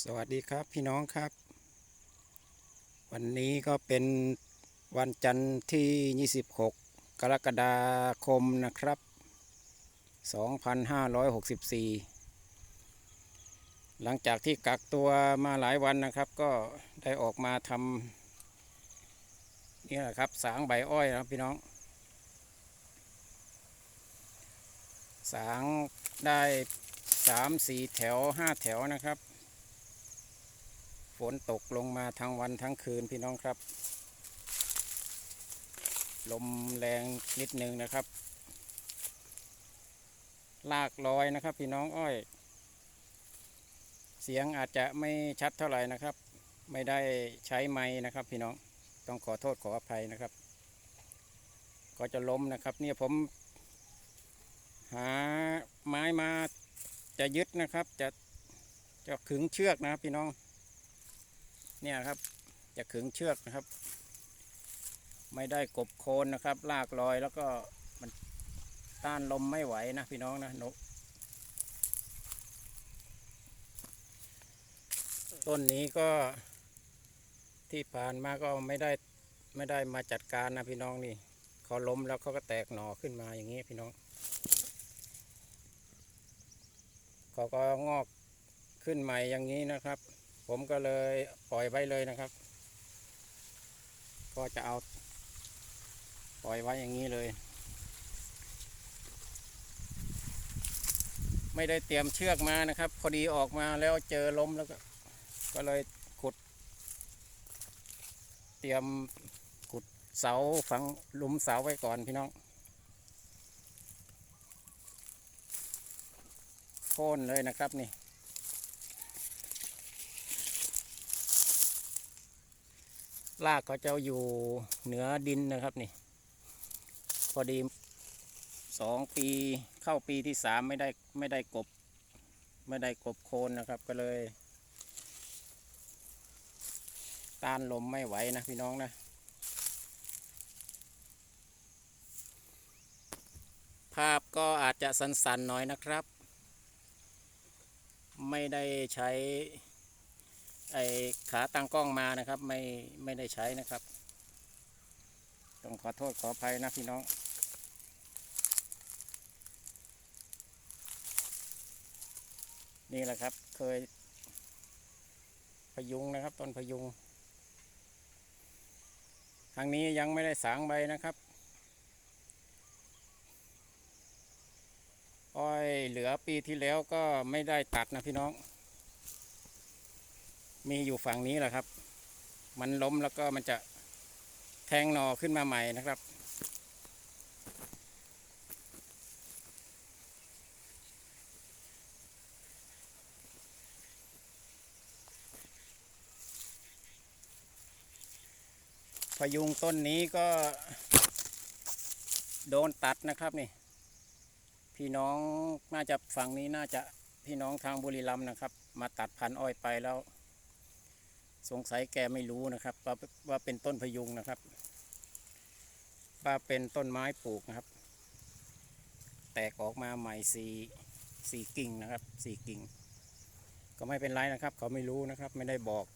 สวัสดีครับพี่น้องครับ วันนี้ก็เป็นวันจันทร์ที่ 26 กรกฎาคมนะครับ 2564 หลังจากที่กักตัวมาหลายวันนะครับ ก็ได้ออกมาทำนี่แหละครับสางใบอ้อยนะพี่น้อง สางได้สามสี่แถวห้าแถวนะครับ นตกลงมาทั้งวันทั้งคืนพี่น้องครับ ลมแรงนิดนึงนะครับ ลากลอยนะครับ พี่น้องอ้อย เสียงอาจจะไม่ชัดเท่าไหร่นะครับ ไม่ได้ใช้ไม้นะครับ พี่น้องต้องขอโทษขออภัยนะครับ ก็จะล้มนะครับ เนี่ยผม หาไม้มาจะยึดนะครับ จะจะขึงเชือกนะครับพี่น้อง เนี่ยครับจะขึงเชือกนะครับ ไม่ได้กบโคนนะครับ ลากลอยแล้วก็มันต้านลมไม่ไหวนะพี่น้องนะนกต้นนี้ก็ที่ผ่านมาก็ไม่ได้ไม่ได้มาจัดการนะพี่น้องนี่เขาล้มแล้วเขาก็แตกหน่อขึ้นมาอย่างนี้พี่น้องเขาก็งอกขึ้นใหม่อย่างนี้นะครับ ผมก็เลยปล่อยไว้เลยนะครับ ก็จะเอาปล่อยไว้อย่างนี้เลย ไม่ได้เตรียมเชือกมานะครับ พอดีออกมาแล้วเจอล้มแล้วก็ ก็เลยขุด เตรียมขุดเสาฝังหลุมเสาไว้ก่อนพี่น้องโค่นเลยนะครับนี่ รากเขาจะอยู่เหนือดินนะครับนี่ พอดีสองปีเข้าปีที่สามไม่ได้ไม่ได้กบ ไม่ได้กบโคนนะครับก็เลยต้านลมไม่ไหวนะพี่น้องนะภาพก็อาจจะสันๆหน่อยนะครับ ไม่ได้ใช้ ไอขาตั้งกล้องมานะครับ ไม่ไม่ได้ใช้นะครับ ต้องขอโทษขออภัยนะพี่น้องนี่แหละครับเคยพยุงนะครับต้นพยุง ทางนี้ยังไม่ได้สางใบนะครับ อ้อยเหลือปีที่แล้วก็ไม่ได้ตัดนะพี่น้อง มีอยู่ฝั่งนี้แหละครับ มันล้มแล้วก็มันจะแทงหนอขึ้นมาใหม่นะครับ พยุงต้นนี้ก็โดนตัดนะครับนี่ พี่น้องน่าจะฝั่งนี้น่าจะพี่น้องทางบุรีรัมย์นะครับ มาตัดพันอ้อยไปแล้ว สงสัยแกไม่รู้นะครับ ว่าว่าเป็นต้นพยุงนะครับ ว่าเป็นต้นไม้ปลูกนะครับ แตกออกมาใหม่สี่สี่กิ่งนะครับสี่กิ่ง ก็ไม่เป็นไรนะครับ เขาไม่รู้นะครับ ไม่ได้บอก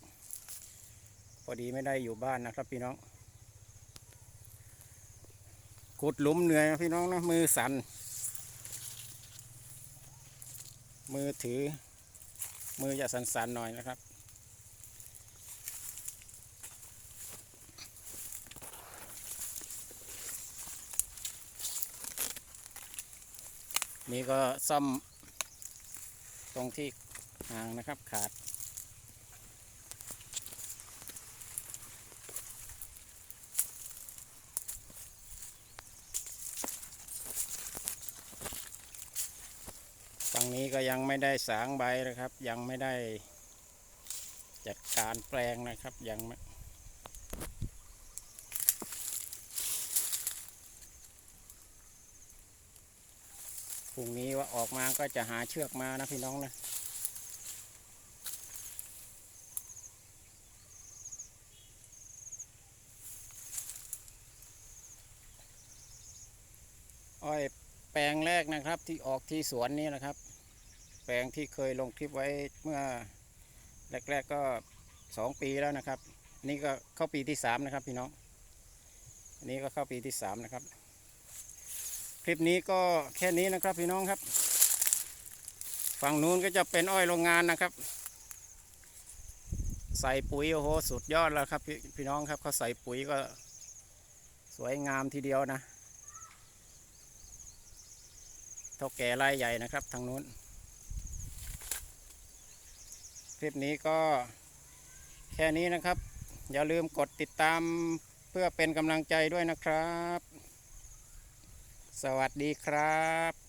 พอดีไม่ได้อยู่บ้านนะครับพี่น้องขุดหลุมเหนื่อยพี่น้องนะมือสั่นมือถือมือจะสั่นๆหน่อยนะครับ นี่ก็ซ่อมตรงที่หางนะครับขาด ฝั่งนี้ก็ยังไม่ได้สางใบนะครับ ยังไม่ได้จัดการแปลงนะครับยัง พรุ่งนี้ว่าออกมาก็จะหาเชือกมานะพี่น้องนะอ้อยแปลงแรกนะครับที่ออกที่สวนนี้นะครับ แปลงที่เคยลงคลิปไว้เมื่อแรก ๆก็สองปีแล้วนะครับ นี่ก็เข้าปีที่สามนะครับพี่น้องนนี้ก็เข้าปีที่สามนะครับ คลิปนี้ก็แค่นี้นะครับพี่น้องครับ ฝั่งนู้นก็จะเป็นอ้อยโรงงานนะครับ ใส่ปุ๋ยโอ้โหสุดยอดแล้วครับพี่พี่น้องครับเขาใส่ปุ๋ยก็สวยงามทีเดียวนะเท่าแก่รายใหญ่นะครับทางนู้น คลิปนี้ก็แค่นี้นะครับ อย่าลืมกดติดตามเพื่อเป็นกำลังใจด้วยนะครับ สวัสดีครับ